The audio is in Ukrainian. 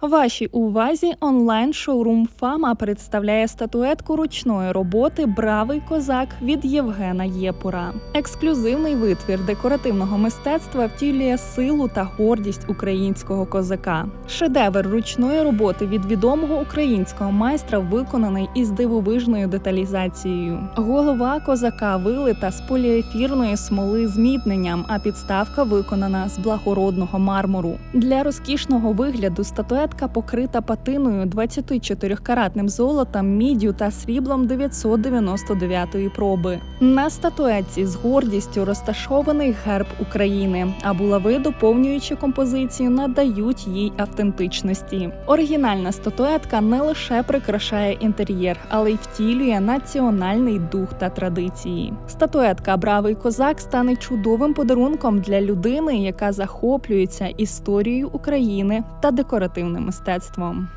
Вашій увазі онлайн-шоурум Фама представляє статуетку ручної роботи Бравий козак від Євгена Єпура. Ексклюзивний витвір декоративного мистецтва втілює силу та гордість українського козака. Шедевр ручної роботи від відомого українського майстра виконаний із дивовижною деталізацією. Голова козака вилита з поліефірної смоли з мідненням, а підставка виконана з благородного мармуру. Для розкішного вигляду статуетка покрита патиною 24-каратним золотом, міддю та сріблом 999 проби. На статуетці з гордістю розташований герб України, а булави, доповнюючи композицію, надають їй автентичності. Оригінальна статуетка не лише прикрашає інтер'єр, але й втілює національний дух та традиції. Статуетка Бравий козак стане чудовим подарунком для людини, яка захоплюється історією України та декоративним мистецтвом.